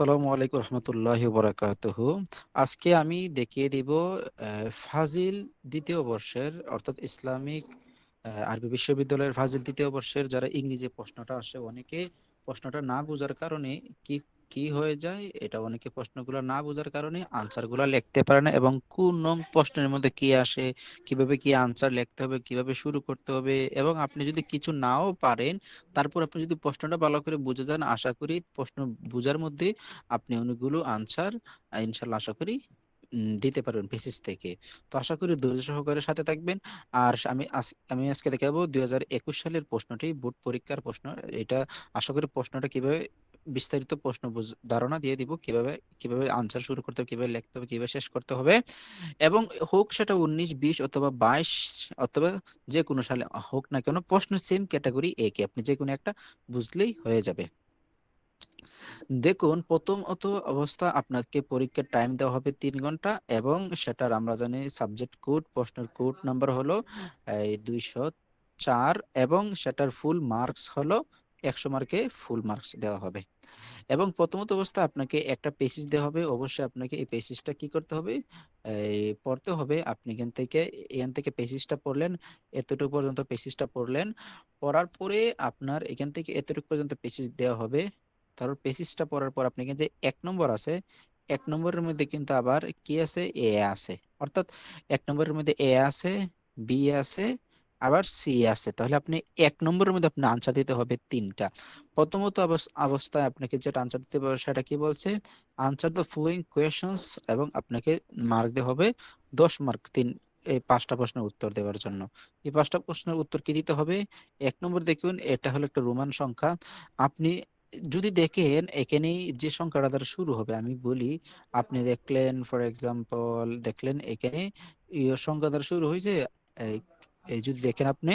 আসসালামু আলাইকুম রহমতুল্লাহ বরাকাতহ আজকে আমি দেখিয়ে দিব ফাজিল দ্বিতীয় বর্ষের, অর্থাৎ ইসলামিক আরবি বিশ্ববিদ্যালয়ের ফাজিল তৃতীয় বর্ষের, যারা ইংরেজি প্রশ্নটা আসে অনেকে প্রশ্নটা না বোঝার কারণে কি কি হয়ে যায় এটা অনেকে প্রশ্নগুলো না বোঝার কারণে আনসারগুলো লিখতে পারে না এবং কোন নং প্রশ্নের মধ্যে কি আসে, কীভাবে কি আনসার লিখতে হবে, কীভাবে শুরু করতে হবে এবং আপনি যদি কিছু নাও পারেন, তারপর আপনি যদি প্রশ্নটা ভালো করে বুঝে যান, আশা করি প্রশ্ন বুঝার মধ্যে আপনি অনেকগুলো আনসার ইনশাল্লাহ আশা করি দিতে পারবেন বেসিস থেকে। তো আশা করি ধৈর্য সহকারে সাথে থাকবেন। আর আমি আমি আজকে দেখাবো দুই হাজার একুশ সালের প্রশ্নটি, বোর্ড পরীক্ষার প্রশ্ন। এটা আশা করি প্রশ্নটা কীভাবে বিস্তারিত প্রশ্ন ধারণা দিয়ে দিব কীভাবে কীভাবে আনসার শুরু করতে হবে, কীভাবে লিখতে হবে, কীভাবে শেষ করতে হবে। এবং হোক সেটা উনিশ, বিশ অথবা বাইশ অথবা যে কোনো সালে হোক না কেন প্রশ্ন সেম ক্যাটাগরি একে আপনি যে কোনো একটা বুঝলেই হয়ে যাবে। দেখুন প্রথমত অবস্থা আপনাকে পরীক্ষার টাইম দেওয়া হবে তিন ঘণ্টা এবং সেটার আমরা জানি সাবজেক্ট কোড প্রশ্নের কোড নাম্বার হলো দুইশো চার এবং সেটার ফুল মার্কস হলো একশো মার্কে ফুল মার্কস দেওয়া হবে। এবং প্রথমত অবস্থা আপনাকে একটা পেসিস দেওয়া হবে। অবশ্যই আপনাকে এই পেসিসটা কি করতে হবে? পড়তে হবে। আপনি এখান থেকে এখান থেকে পেসিসটা পড়লেন, এতটুকু পর্যন্ত পেসিসটা পড়লেন। পড়ার পরে আপনার এখান থেকে এতটুকু পর্যন্ত পেসিস দেওয়া হবে। তারপর পেসিসটা পড়ার পর আপনি যে এক নম্বর আছে, এক নম্বরের মধ্যে কিন্তু আবার কি আছে? এ আছে। অর্থাৎ এক নম্বরের মধ্যে এ আছে বি আছে আবার সি আছে। তাহলে আপনি এক নম্বরের মধ্যে আপনি আনসার দিতে হবে তিনটা। প্রথমত অবস- অবস্থায় আপনাকে যেটা আনসার দিতে হবে সেটা কি বলছে? আনসার দ্য ফলোয়িং কোয়েশনস এবং আপনাকে মার্ক দেওয়া হবে দশ মার্ক তিন, এই পাঁচটা প্রশ্নের উত্তর দেওয়ার জন্য। এই পাঁচটা প্রশ্নের উত্তর কি দিতে হবে? এক নম্বর দেখুন, এটা হলো একটা রোমান সংখ্যা। আপনি যদি দেখেন, এখানেই যে সংখ্যাটা দ্বারা শুরু হবে, আমি বলি, আপনি দেখলেন ফর এক্সাম্পল দেখলেন, এখানে সংখ্যা দ্বারা শুরু হয়েছে এই যদি দেখেন আপনি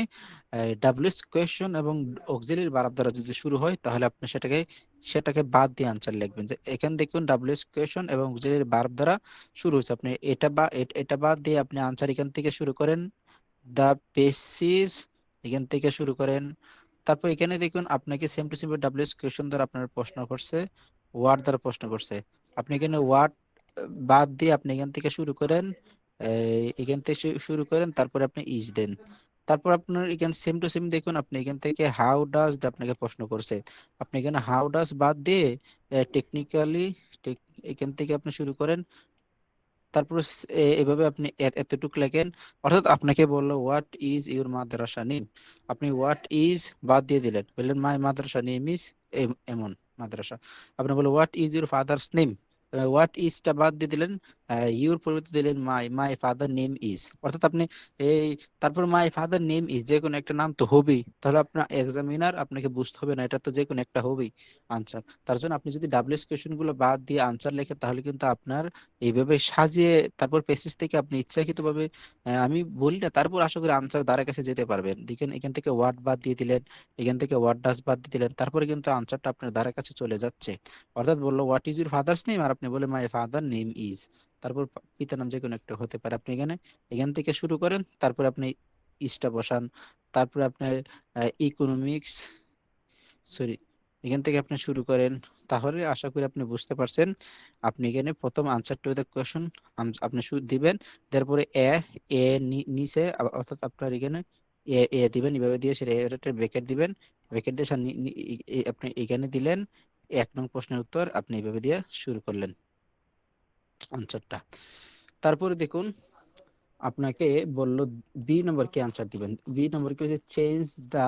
ডাব্লিউএস কোয়েশন এবং অক্সিলারি ভার্ব দ্বারা যদি শুরু হয়, তাহলে আপনি সেটাকে সেটাকে বাদ দিয়ে আনসার লিখবেন। যে এখানে দেখুন ডাব্লিউএস কোয়েশন এবং অক্সিলারি ভার্ব দ্বারা শুরু হয়েছে। আপনি এটা বা এটা বাদ দিয়ে আপনি আনসার এখান থেকে শুরু করেন। দ্য বেসিস এখান থেকে শুরু করেন। তারপর এখানে দেখুন, আপনাকে same to same WH question দ্বারা আপনার প্রশ্ন করছে ওয়ার্ড দ্বারা প্রশ্ন করছে। আপনি এখানে ওয়ার্ড বাদ দিয়ে আপনি এখান থেকে শুরু করেন। এখান থেকে শুরু করেন, তারপরে আপনি ইজ দেন। তারপর আপনার এখানে সেম টু সেম দেখুন, আপনি এখান থেকে হাউ ডাজ আপনাকে প্রশ্ন করছে। আপনি এখানে হাউ ডাজ বাদ দিয়ে টেকনিক্যালি এখান থেকে আপনি শুরু করেন। তারপর এভাবে আপনি এতটুকু লেখেন। অর্থাৎ আপনাকে বলল what is your Madrasa name আপনি হোয়াট ইজ বাদ দিয়ে দিলেন। বললেন মাই মাদ্রাসা নেম ইজ এমন মাদ্রাসা। আপনি বললেন what is your father's name what ইজটা বাদ দিয়ে দিলেন ইউর পরিবর্তে দিলেন my my father name is অর্থাৎ আপনি এই, তারপর মাই ফাদার নেম ইজ যে কোনো একটা নাম তো হবেই। তাহলে আপনার এক্সামিনার আপনাকে বুঝতে হবে না, এটা তো যে কোনো একটা হবেই আনসার তার জন্য আপনি যদি ডাব্লিউএস কোয়েশ্চেনগুলো বাদ দিয়ে আনসার লেখেন, তাহলে কিন্তু আপনার এইভাবে সাজিয়ে তারপর পেসিস থেকে আপনি ইচ্ছাকৃতভাবে আমি বলি না, তারপর আশা করি আনসার দ্বারা কাছে যেতে পারবেন। দেখেন, এখান থেকে ওয়ার্ড বাদ দিয়ে দিলেন, এখান থেকে ওয়ার্ড ডাস বাদ দিয়ে দিলেন, তারপরে কিন্তু আনসারটা আপনার দ্বারা কাছে চলে যাচ্ছে। অর্থাৎ বলল what is your father's name আর আপনি বলে মাই ফাদার নেম ইজ তারপর পিতার নাম যে কোনো একটা হতে পারে। আপনি এখানে, এখান থেকে শুরু করেন, তারপর আপনি ইসটা বসান। তারপরে আপনার ইকোনমিক্স সরি এখান থেকে আপনি শুরু করেন। তাহলে আশা করি আপনি বুঝতে পারছেন। আপনি এখানে প্রথম আনসার টু দ্য কোয়েশন আপনি শুরু দিবেন। তারপরে এ এ নিচে অর্থাৎ আপনার এখানে এ এ দিবেন। এভাবে দিয়ে সেটা একটা ব্র্যাকেট দিবেন। ব্র্যাকেট দিয়ে আপনি এখানে দিলেন। এক নং প্রশ্নের উত্তর আপনি এভাবে দিয়ে শুরু করলেন। আনসারটা তারপরে দেখুন, আপনাকে বলল বি নম্বর কি আনসার দিবেন। বি নম্বর কি হচ্ছে change the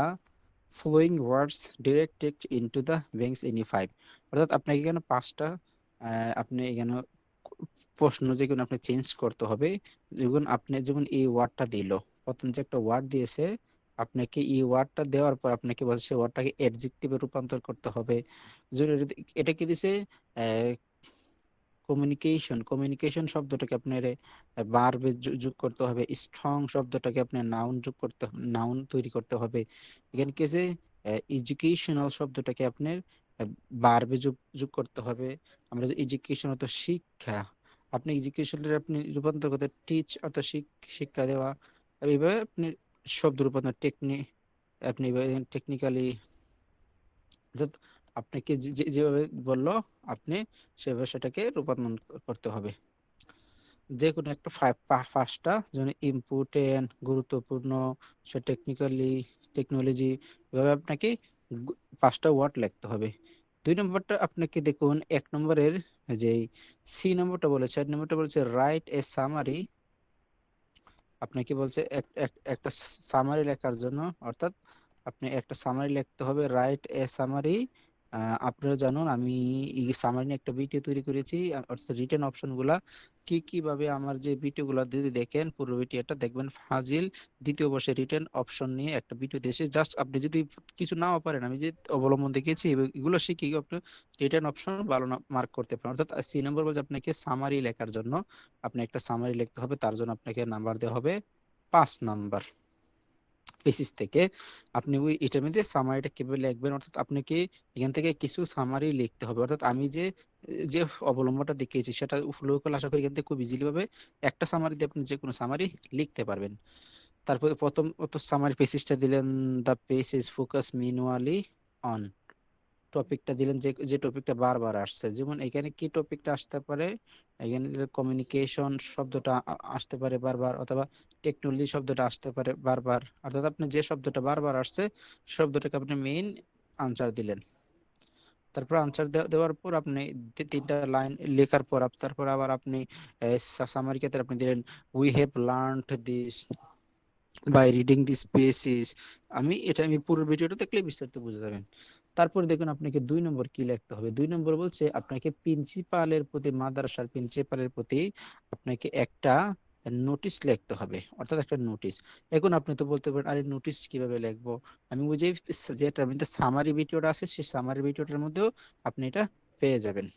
following words directed into the blanks any five অর্থাৎ আপনাকে এখানে পাঁচটা আপনি এখানে প্রশ্ন যেগুলো আপনি চেঞ্জ করতে হবে যখন আপনি যখন এই ওয়ার্ডটা দিল। প্রথম যে একটা ওয়ার্ড দিয়েছে আপনাকে এই ওয়ার্ডটা দেওয়ার পর আপনাকে বলছে ওয়ার্ডটাকে অ্যাডজেক্টিভে রূপান্তর করতে হবে। এটা কি দিছে? কমিউনিকেশন কমিউনিকেশন শব্দটাকে আপনার বারবে যোগ করতে হবে। স্ট্রং শব্দটাকে আপনার নাউন যোগ করতে নাউন তৈরি করতে হবে। এখানে কি আছে? এডুকেশনাল শব্দটাকে আপনার বারবে যোগ যোগ করতে হবে। আমরা এডুকেশন অর্থ শিক্ষা, আপনি এডুকেশনের আপনি রূপান্তর করতে টিচ অর্থ শিক্ষা দেওয়া এইভাবে আপনি শব্দ রূপান্তর টেকনি আপনি টেকনিক্যালি আপনাকে যেভাবে বলল, আপনি সেভাবে সেটাকে রূপান্তর করতে হবে। যে কোনো একটা ফা- পা- পাঁচটা যেমন ইম্পর্টেন্ট গুরুত্বপূর্ণ, সে টেকনিক্যালি টেকনোলজি এভাবে আপনাকে পাঁচটা ওয়ার্ড লিখতে হবে। দুই নম্বরটা আপনাকে দেখুন, এক নম্বরের যে, সি নম্বরটা বলেছে, এক নম্বরটা বলেছে রাইট এ সামারি আপনাকে বলছে এক- এক- একটা সামারি লেখার জন্য, অর্থাৎ আপনি একটা সামারি লিখতে হবে রাইট এ সামারি আপনারা জানুন, আমি এই সামারি নিয়ে একটা ভিডিও তৈরি করেছি অর্থাৎ রিটেন অপশনগুলা কি কীভাবে আমার যে ভিডিওগুলো যদি দেখেন, পুরো ভিডিওটা দেখবেন ফাজিল। দ্বিতীয় বর্ষে রিটার্ন অপশন নিয়ে একটা ভিডিও দিয়েছে। জাস্ট আপনি যদি কিছু নাও পারেন, আমি যে অবলম্বন এগুলো- এগুলো শিখে আপনি রিটার্ন অপশন ভালো মার্ক করতে পারেন। অর্থাৎ সি নম্বর বলছে আপনাকে সামারি লেখার জন্য, আপনি একটা সামারি লিখতে হবে, তার জন্য আপনাকে নাম্বার দেওয়া হবে পাঁচ নাম্বার বেসিস থেকে আপনি ওই এটার মধ্যে সামারিটা কীভাবে লিখবেন? অর্থাৎ আপনাকে এখান থেকে কিছু সামারি লিখতে হবে। অর্থাৎ আমি যে যে অবলম্বনটা দেখিয়েছি, সেটা ফলো করলে আশা করি এখান থেকে খুব ইজিলি ভাবে একটা সামারি দিয়ে আপনি যে কোনো সামারি লিখতে পারবেন। তারপরে প্রথম সামারি পেসিসটা দিলেন the pace is focus mainly on টপিকটা দিলেন যে যে টপিকটা বারবার আসছে। যেমন এখানে কি টপিকটা আসতে পারে? এখানে কমিউনিকেশন শব্দটা আসতে পারে বারবার, অথবা টেকনোলজি শব্দটা আসতে পারে বারবার। অর্থাৎ আপনি যে শব্দটা বারবার আসছে শব্দটাকে আপনি মেইন আনসার দিলেন। তারপর আনসার দেওয়ার পর আপনি তিনটা লাইন লেখার পর তারপর আবার আপনি সামারি ক্ষেত্রে আপনি দিলেন we have learned this by reading this passage আমি, এটা আমি পুরো ভিডিওটা দেখলে বিস্তারিত বুঝে যাবেন। তারপর দেখুন আপনাকে দুই নম্বর কি লিখতে হবে। দুই নম্বর বলছে আপনাকে প্রিন্সিপালের প্রতি, মাদ্রাসার প্রিন্সিপালের প্রতি আপনাকে একটা নোটিশ লিখতে হবে। অর্থাৎ একটা নোটিশ এখন আপনি তো বলতে পারেন, আরে নোটিশ কীভাবে লিখব? আমি ওই যে, যেটা সামারি ভিডিওটা আছে, সেই সামারি ভিডিওটার মধ্যেও আপনি এটা পেয়ে যাবেন।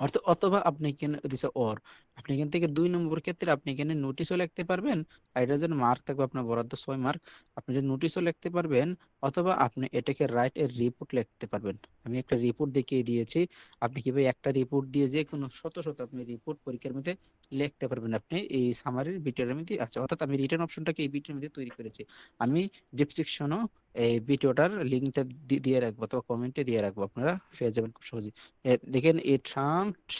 অর্থ, অথবা আপনি এখানে দিছে অর আপনি এখান থেকে দুই নম্বর ক্ষেত্রে আপনি এখানে নোটিশও লিখতে পারবেন, আর এটার জন্য মার্ক থাকবে আপনার বরাদ্দ ছয় মার্ক আপনি যে নোটিশও লিখতে পারবেন, অথবা আপনি এটাকে রাইট এর রিপোর্ট লিখতে পারবেন। আমি একটা রিপোর্ট দেখিয়ে দিয়েছি, আপনি কীভাবে একটা রিপোর্ট দিয়ে যে কোনো শত শত আপনি রিপোর্ট পরীক্ষার মধ্যে লিখতে পারবেন আপনি, এই সামারির বিটের মধ্যে আছে। অর্থাৎ আমি রিটার্ন অপশনটাকে এই ভিডিওর মধ্যে তৈরি করেছি। আমি ডিসক্রিপশনও এই ভিডিওটার লিঙ্কটা দিয়ে রাখব অথবা কমেন্টে দিয়ে রাখব আপনারা পেয়ে যাবেন খুব সহজেই। এ, দেখেন এ ট্রাম্পড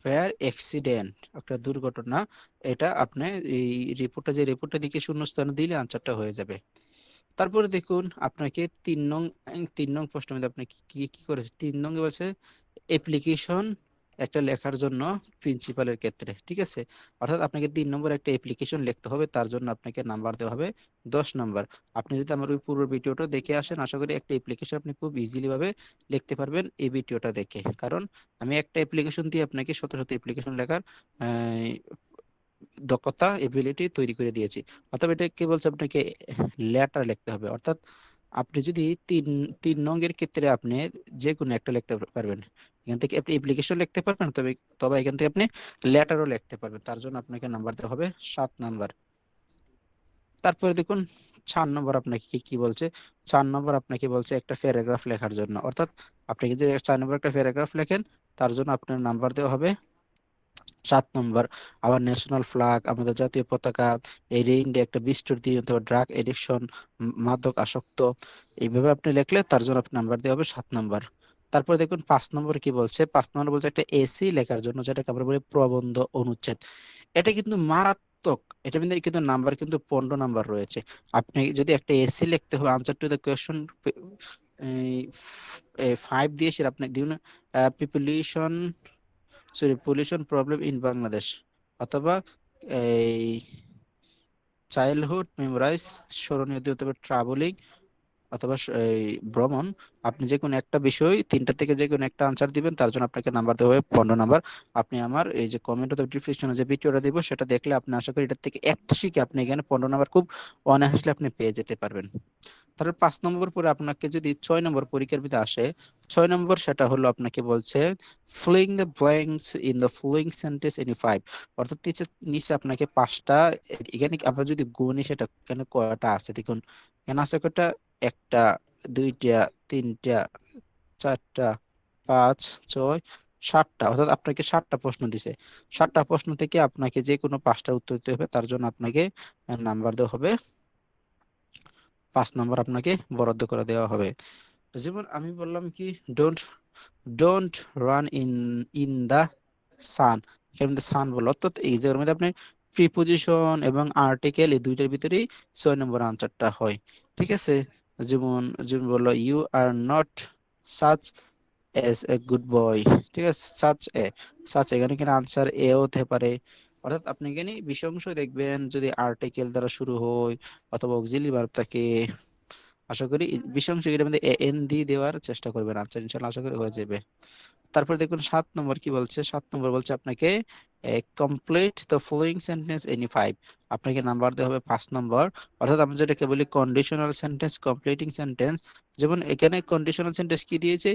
ফেয়ার অ্যাক্সিডেন্ট একটা দুর্ঘটনা, এটা আপনি এই রিপোর্টটা যে রিপোর্টটা দিকে শূন্যস্থান দিলে আনসারটা হয়ে যাবে। তারপরে দেখুন, আপনাকে তিন নং তিন নং প্রশ্ন মধ্যে আপনি কি কি করেছে? তিন নং বলছে অ্যাপ্লিকেশন একটা লেখার জন্য প্রিন্সিপালের ক্ষেত্রে, ঠিক আছে? অর্থাৎ আপনাকে তিন নম্বর একটা অ্যাপ্লিকেশন লিখতে হবে, তার জন্য আপনাকে নাম্বার দেওয়া হবে দশ নম্বর। আপনি যদি আমার ওই পুরো ভিডিওটা দেখে আসেন, আশা করি একটা অ্যাপ্লিকেশন আপনি খুব ইজিলিভাবে লিখতে পারবেন এই ভিডিওটা দেখে। কারণ আমি একটা অ্যাপ্লিকেশন দিয়ে আপনাকে শত শত অ্যাপ্লিকেশন লেখার দক্ষতা এবিলিটি তৈরি করে দিয়েছি। অর্থাৎ এটা কি বলছে আপনাকে লেটার লিখতে হবে। অর্থাৎ আপনি যদি তিন তিন নঙ্গের ক্ষেত্রে আপনি যে কোনো একটা লিখতে পারবেন। এখান থেকে আপনি অ্যাপ্লিকেশন লিখতে পারবেন, তবে তবে এখান থেকে আপনি লেটারও লিখতে পারবেন। তার জন্য আপনাকে নাম্বার দেওয়া হবে সাত নাম্বার তারপরে দেখুন, চার নম্বর আপনাকে কি বলছে? চার নম্বর আপনাকে বলছে একটা প্যারাগ্রাফ লেখার জন্য। অর্থাৎ আপনি যদি চার নম্বর একটা প্যারাগ্রাফ লেখেন, তার জন্য আপনার নাম্বার দেওয়া হবে সাত নম্বর আবার ন্যাশনাল ফ্ল্যাগ আমাদের জাতীয় পতাকা, এই রেইনডে একটা বিস্তর দিয়ে অথবা ড্রাগ এডিকশন মাদক আসক্ত, এইভাবে আপনি লিখলে তার জন্য আপনার নাম্বার দেওয়া হবে সাত নম্বর তারপরে দেখুন পাঁচ নম্বর কি বলছে? পাঁচ নম্বর বলছে একটা এসি লেখার জন্য, যেটাকে আমরা বলি প্রবন্ধ অনুচ্ছেদ। এটা কিন্তু মারাত্মক, এটা কিন্তু নাম্বার, কিন্তু পনেরো নাম্বার রয়েছে। আপনি যদি একটা এসি লিখতে হবে answer to the question five দিয়ে আপনি দিন population sorry pollution problem in Bangladesh অথবা এই চাইল্ডহুড মেমোরাইজ স্মরণীয় হবে ট্রাভেলিং অথবা এই ভ্রমণ, আপনি যে কোনো একটা বিষয়, তিনটা থেকে যে কোনো একটা আনসার দিবেন, তার জন্য আপনাকে নাম্বার দেওয়া হবে পনেরো নাম্বার আপনি আমার এই যে কমেন্ট অথবা ডিসক্রিপশনে যে ভিডিওটা দিব, সেটা দেখলে আপনি আশা করি এটার থেকে একটা শিখে আপনি এখানে পনেরো নাম্বার খুব অনায়াসলে আপনি পেয়ে যেতে পারবেন। তারপর পাঁচ নম্বর পরে আপনাকে যদি ছয় নম্বর পরীক্ষার ভিতরে আসে, ছয় নম্বর সেটা হলো আপনাকে বলছে fill the blanks in the following sentence any five অর্থাৎ নিচে নিচে আপনাকে পাঁচটা, এখানে আমরা যদি গুণি সেটা কেন কয়টা আছে দেখুন। এখানে আছে কয়টা? একটা, দুইটা, তিনটা, চারটা, পাঁচ, ছয়, সাতটা। অর্থাৎ আপনাকে সাতটা প্রশ্ন দিছে। সাতটা প্রশ্ন থেকে আপনাকে যে কোনো পাঁচটা উত্তর দিতে হবে, তার জন্য আপনাকে নাম্বার দেওয়া হবে। পাঁচ নাম্বার আপনাকে বরাদ্দ করে দেওয়া হবে। যেমন আমি বললাম কি don't don't run in in the sun এখানে মধ্যে সান বলো অর্থাৎ এই জায়গার মধ্যে আপনি প্রিপোজিশন এবং আর্টিকেল এই দুইটার ভিতরেই ছয় নম্বর আনসারটা হয়। ঠিক আছে? যেমন যেমন বলল you are not such as a good boy ঠিক আছে সাচ এ সাচ এখানে কিনা আনসার এ হতে পারে। অর্থাৎ আপনি এখানে অংশ দেখবেন, যদি আর্টিকেল দ্বারা শুরু হয় অথবা অক্সিলি ভার্ব থাকে, আশা করি অংশ এর মধ্যে এ এন দি দেওয়ার চেষ্টা করবেন। আনসার ইনশাল্লাহ আশা করি হয়ে যাবে। তারপর দেখুন সাত নম্বর কি বলছে? সাত নম্বর বলছে আপনাকে complete the following sentence any five আপনাকে নাম্বার দেওয়া হবে পাঁচ নম্বর। অর্থাৎ আমরা যেটাকে বলি কন্ডিশনাল সেন্টেন্স কমপ্লিটিং সেন্টেন্স যেমন এখানে কন্ডিশনাল সেন্টেন্স কি দিয়েছে?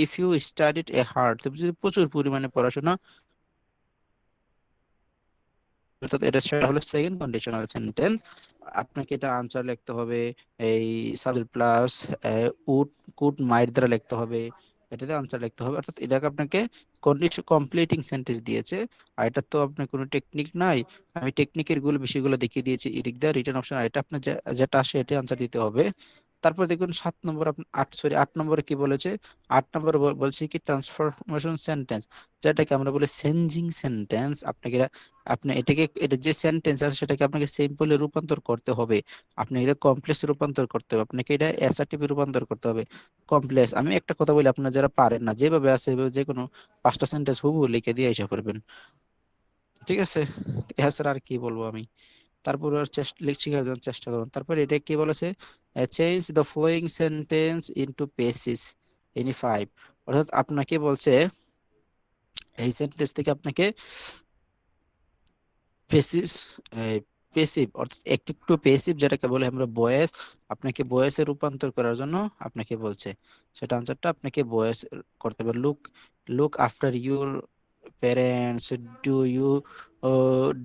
If you studied a hard তুমি যদি প্রচুর পরিমাণে পড়াশোনা অর্থাৎ এটা হলো সেকেন্ড কন্ডিশনাল সেন্টেন্স আপনাকে এটা আনসার লিখতে হবে, এই subject plus would could might দ্বারা লিখতে হবে। এটাতে আনসার লিখতে হবে। অর্থাৎ এটাকে আপনাকে কন্ডিশন কমপ্লিটিং সেন্টেন্স দিয়েছে। আর এটা তো আপনার কোনো টেকনিক নাই। আমি টেকনিকেরগুলো, বিষয়গুলো দেখিয়ে দিয়েছি। এদিক দিয়ে রিটার্ন অপশন আর এটা আপনার যেটা আসে এটা আনসার দিতে হবে। তারপর দেখুন সাত নম্বর আট সরি আট নম্বরে কি বলেছে? আট নম্বর বলছে কি ট্রান্সফরমেশন সেন্টেন্স যেটাকে আমরা বলি চেঞ্জিং সেন্টেন্স আপনাকে আপনি এটাকে এটা যে সেন্টেন্স আছে সেটাকে আপনাকে সিম্পলে রূপান্তর করতে হবে। আপনি এটা কমপ্লেক্স রূপান্তর করতে হবে। আপনাকে এটা অ্যাসার্টিভ রূপান্তর করতে হবে। কমপ্লেক্স আমি একটা কথা বলি, আপনারা যারা পারেন না, যেভাবে আছে যে কোনো পাঁচটা সেন্টেন্স হুবু লিখে দিয়ে এসে করবেন ঠিক আছে? এছাড়া আর কি বলব আমি। তারপর চেষ্টা জন্য চেষ্টা করুন। তারপর এটা কি বলেছে? Change the following sentence into passive any five অর্থাৎ আপনাকে বলছে, এই সেন্টেন্স থেকে আপনাকে পেসিস পেসিভ অর্থাৎ একটু একটু পেসিভ যেটাকে বলে আমরা বয়েস, আপনাকে বয়েসে রূপান্তর করার জন্য আপনাকে বলছে। সেটা আনসারটা আপনাকে বয়েস করতে হবে। Look look after your parents do you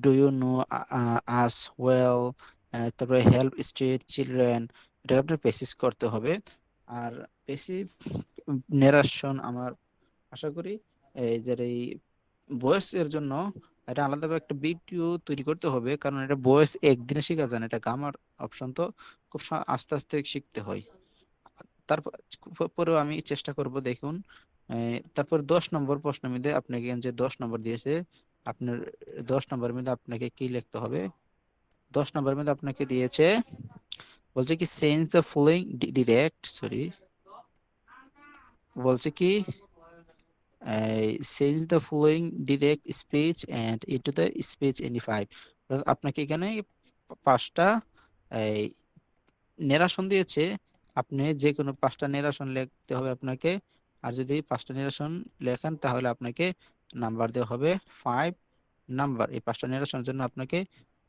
do you know us well তারপরে হেল্প স্টেট চিলড্রেন এটা আপনার পেসিস করতে হবে। আর পেসিভ নেরাশন আমার আশা করি এই যে এই বয়সের জন্য এটা আলাদাভাবে একটা ভিডিও তৈরি করতে হবে, কারণ এটা বয়স একদিনে শেখা যায় না, এটা গামার অপশন তো খুব আস্তে আস্তে শিখতে হয়। তারপর পরেও আমি চেষ্টা করব দেখুন তারপর দশ নম্বর প্রশ্ন মধ্যে আপনাকে যে দশ নম্বর দিয়েছে, আপনার দশ নম্বরের মধ্যে আপনাকে কি লিখতে হবে? দশ নম্বরের মধ্যে আপনাকে দিয়েছে বলছে কি change the following direct sorry বলছে কি change the following direct speech and into the speech any five আপনাকে এখানে পাঁচটা নেরাশন দিয়েছে। আপনি যে কোনো পাঁচটা নেরাশন লিখতে হবে আপনাকে। আর যদি পাঁচটা নিরাসন লেখেন, তাহলে আপনাকে নাম্বার দেওয়া হবে ফাইভ নাম্বার এই পাঁচটা নিরাসনের জন্য আপনাকে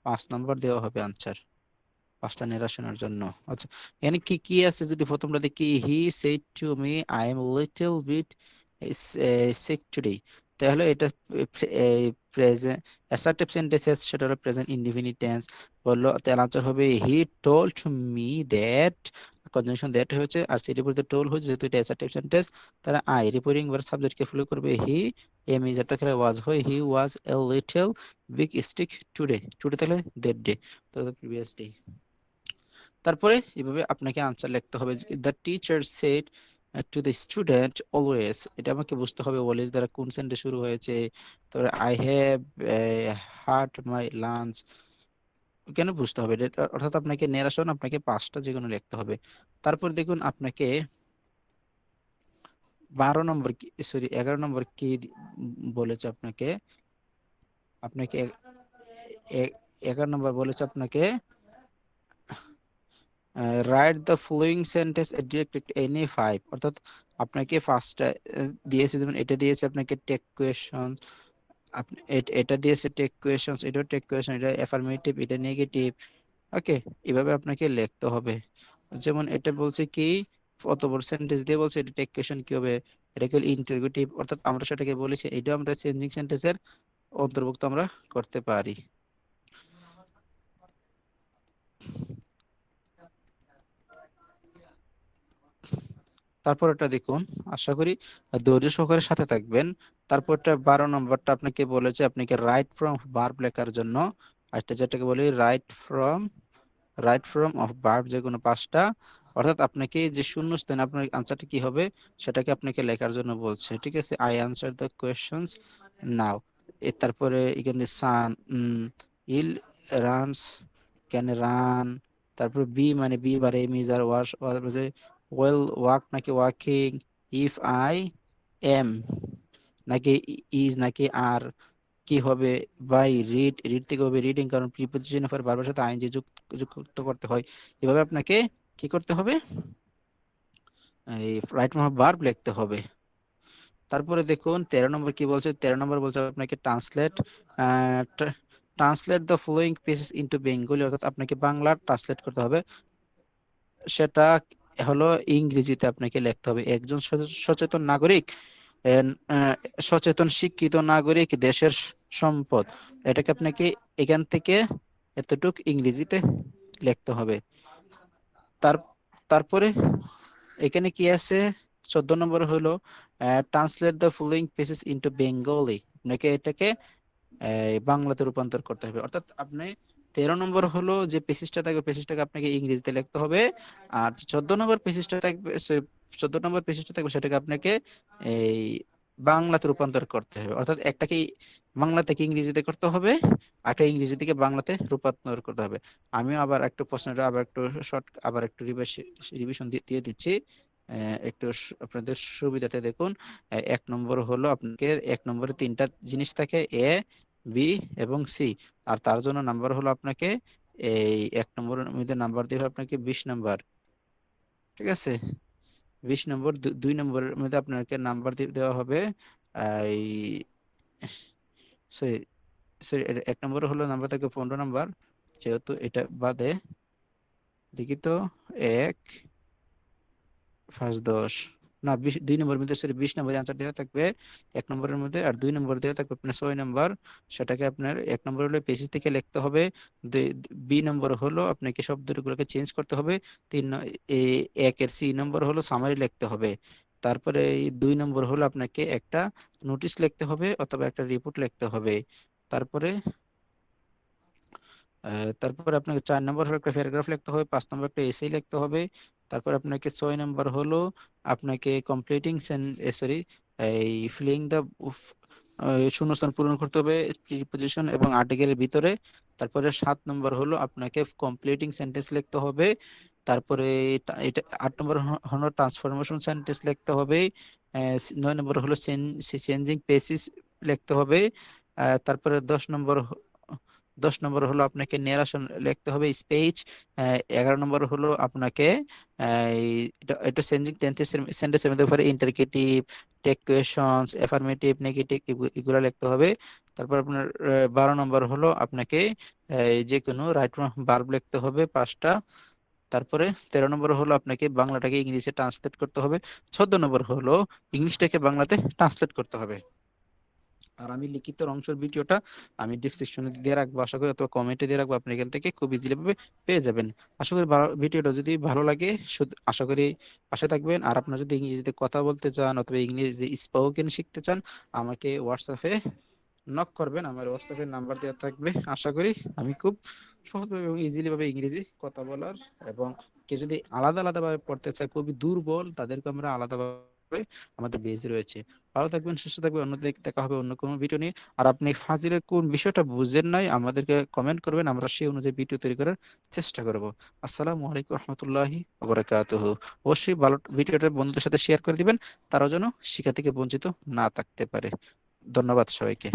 পাঁচ নাম্বার দেওয়া হবে আনসার পাঁচটা নিরাসনের জন্য। আচ্ছা এখানে কি কি আছে? যদি প্রথমটা দেখি he said to me I am little bit sick today তাহলে এটা প্রেজেন্ট অ্যাসার্টিভ সেন্টেন্স সেটা হলো প্রেজেন্ট ইনডিফিনিট টেন্স বলল, তার আনসার হবে he told me that conjunction that হয়েছে, আর সিটি পরিতে টোল হয়েছে, যেহেতু এটা অ্যাসার্টিভ সেন্টেন্স তারা আই রিপোর্টিং ভার সাবজেক্টকে ফলো করবে হি এম ইজ যাতে খেলে ওয়াজ হয় he was a little bit sick today today তাহলে দ্যাট ডে তো প্রিভিয়াস ডে তারপরে এভাবে আপনাকে আনসার লিখতে হবে। The teacher said to the student always এটা আমাকে বুঝতে হবে অলওয়েজ দ্বারা কোন সেন্টে শুরু হয়েছে? তারপরে I have had my lunch কেন বুঝতে হবে? অর্থাৎ আপনাকে নেরাশন আপনাকে পাঁচটা যে কোনো লিখতে হবে। তারপর দেখুন আপনাকে বারো নম্বর কি সরি এগারো নম্বর কি বলেছে আপনাকে? আপনাকে এগারো নম্বর বলেছে আপনাকে write the following sentence direct any five অর্থাৎ আপনাকে ফার্স্টটা দিয়েছে, যেমন এটা দিয়েছে আপনাকে টেক কোয়েশন আপনি এটা দিয়েছে টেক কোয়েশন এটাও টেক কোয়েশন এটা অ্যাফার্মেটিভ এটা নেগেটিভ ওকে এভাবে আপনাকে লিখতে হবে। যেমন এটা বলছে কি অত বড় সেন্টেন্স দিয়ে বলছে, এটা টেক কোয়েশন কি হবে? এটা কি ইন্টারোগেটিভ অর্থাৎ আমরা সেটাকে বলেছি এটা আমরা চেঞ্জিং সেন্টেন্সের অন্তর্ভুক্ত আমরা করতে পারি। তারপর এটা দেখুন, আশা করি ধৈর্য সহকারে সাথে থাকবেন। তারপরটা বারো নম্বরটা আপনাকে বলেছে, আপনাকে রাইট ফ্রম বার্ব লেখার জন্য। একটা যেটাকে বলি right form right form of verb যে কোনো পাঁচটা। অর্থাৎ আপনাকে যে শূন্যস্থান আপনার আনসারটা কি হবে, সেটাকে আপনাকে লেখার জন্য বলছে। ঠিক আছে? I answer the questions now তারপরে এখানে sun ill runs can run তারপরে বি মানে বি বারে am is are was well walk নাকি ওয়াকিং ইফ আই এম নাকি ইজ নাকি আর কি হবে? বাই রিড রিড থেকে হবে রিডিং কারণ প্রিপোজিশন ফর বারবার সাথে আইনজি যুক্ত করতে হয়। এভাবে আপনাকে কি করতে হবে? এই রাইট ফর্ম ভার্ব লিখতে হবে। তারপরে দেখুন, তেরো নম্বর কি বলছে? তেরো নম্বর বলছে আপনাকে translate translate the following passage into Bengali অর্থাৎ আপনাকে বাংলা ট্রান্সলেট করতে হবে। সেটা হলো ইংরেজিতে আপনাকে লিখতে হবে। একজন সচেতন নাগরিক সচেতন শিক্ষিত নাগরিক দেশের সম্পদ। এটাকে আপনাকে এখান থেকে এতটুক ইংরেজিতে লিখতে হবে। তার, তারপরে এখানে কি আছে? চোদ্দ নম্বর হলো translate the following passage into Bengali আপনাকে এটাকে বাংলাতে রূপান্তর করতে হবে। অর্থাৎ আপনি তেরো নম্বর হলো যে পেসিসটা থাকবে পেসিসটাকে আপনাকে ইংরেজিতে লিখতে হবে। আর চোদ্দ নম্বর পেসিসটা থাকবে চোদ্দ নম্বর পেসিসটা থাকবে সেটাকে আপনাকে এই বাংলাতে রূপান্তর করতে হবে। অর্থাৎ একটাকে বাংলা থেকে ইংরেজিতে করতে হবে একটা ইংরেজি থেকে বাংলাতে রূপান্তর করতে হবে। আমিও আবার একটু প্রশ্নটা আবার একটু শর্ট আবার একটু রিভিশন দিয়ে দিচ্ছি। একটু আপনাদের সুবিধাতে দেখুন। এক নম্বর হলো আপনাকে, এক নম্বরে তিনটা জিনিস থাকে। এ বি এবং সি আর তার জন্য নাম্বার হলো আপনাকে এই এক নম্বরের মধ্যে নাম্বার দেবে আপনাকে বিশ নাম্বার। ঠিক আছে? বিশ নম্বর দুই নম্বরের মধ্যে আপনাকে নাম্বার দেওয়া হবে, এই, সরি সরি এক নম্বর হলো নাম্বার থাকে পনেরো নাম্বার, যেহেতু এটা বাদে দেখি তো, এক, পাঁচ, দশ। না, বিশ, দুই নম্বরের মধ্যে সরি বিশ নম্বরের আনসার দেওয়া থাকবে। এক নম্বরের মধ্যে আর দুই নম্বর দেওয়া থাকবে আপনার ছয় নম্বর। সেটাকে আপনার এক নম্বর হলে পেসিস থেকে লিখতে হবে। বি নম্বর হলো আপনাকে শব্দগুলোকে চেঞ্জ করতে হবে। তিন একের সি নম্বর হলো সামারি লিখতে হবে। তারপরে এই দুই নম্বর হলো আপনাকে একটা নোটিশ লিখতে হবে অথবা একটা রিপোর্ট লিখতে হবে। তারপরে তারপরে আপনাকে চার নম্বর হলো একটা প্যারাগ্রাফ লিখতে হবে, পাঁচ নম্বর একটা এসে লিখতে হবে। তারপর আপনাকে ছয় নম্বর হলো আপনাকে কমপ্লিটিং সরি এই ফিলিং দ্য শূন্যস্থান পূরণ করতে হবে প্রিপোজিশন এবং আর্টিকেলের ভিতরে। তারপরে সাত নম্বর হলো আপনাকে কমপ্লিটিং সেন্টেন্স লিখতে হবে। তারপরে এটা আট নম্বর হলো ট্রান্সফরমেশন সেন্টেন্স লিখতে হবে। নয় নম্বর হলো চেঞ্জিং পেসিস লিখতে হবে। তারপরে দশ নম্বর দশ নম্বর হলো আপনাকে নেরাশন লিখতে হবে স্পেচ এগারো নম্বর হলো আপনাকে এটা চেঞ্জিং সেন্টেন্সের মধ্যে পরে interrogative tag questions affirmative negative এগুলো লিখতে হবে। তারপর আপনার বারো নম্বর হলো আপনাকে যে কোনো রাইট বার্ব লিখতে হবে পাঁচটা। তারপরে তেরো নম্বর হলো আপনাকে বাংলাটাকে ইংলিশে ট্রান্সলেট করতে হবে। চোদ্দ নম্বর হলো ইংলিশটাকে বাংলাতে ট্রান্সলেট করতে হবে। আর আমি লিখিত অংশের ভিডিওটা আমি ডিসক্রিপশনে দিয়ে রাখব। আশা করি অথবা কমেন্টে দিয়ে রাখব। আপনি এখান থেকে খুব ইজিলি ভাবে পেয়ে যাবেন। আশা করি ভিডিওটা যদি ভালো লাগে আশা করি পাশে থাকবেন। আর আপনারা যদি ইংরেজিতে কথা বলতে চান অথবা ইংরেজি স্পোকেন শিখতে চান, আমাকে হোয়াটসঅ্যাপে নক করবেন। আমার হোয়াটসঅ্যাপের নাম্বার দেওয়া থাকবে। আশা করি আমি খুব সহজভাবে এবং ইজিলি ভাবে ইংরেজি কথা বলার এবং কে যদি আলাদা আলাদাভাবে পড়তে চায়, খুবই দুর্বল, তাদেরকে আমরা আলাদাভাবে আমাদের বেজ রয়েছে। ভালো থাকবেন, সুস্থ থাকবেন, অন্য দেখা হবে অন্য কোনো ভিডিও নিয়ে। আর আপনি ফাজিলের কোন বিষয়টা বুঝেন নাই, আমাদেরকে কমেন্ট করবেন, আমরা সেই অনুযায়ী ভিডিও তৈরি করার চেষ্টা করব। আসসালামু আলাইকুম রহমতুল্লাহি ওবরাকাতুহু। অবশ্যই ভালো ভিডিওটা বন্ধুদের সাথে শেয়ার করে দিবেন, তারাও যেন শিক্ষা থেকে বঞ্চিত না থাকতে পারে। ধন্যবাদ সবাইকে।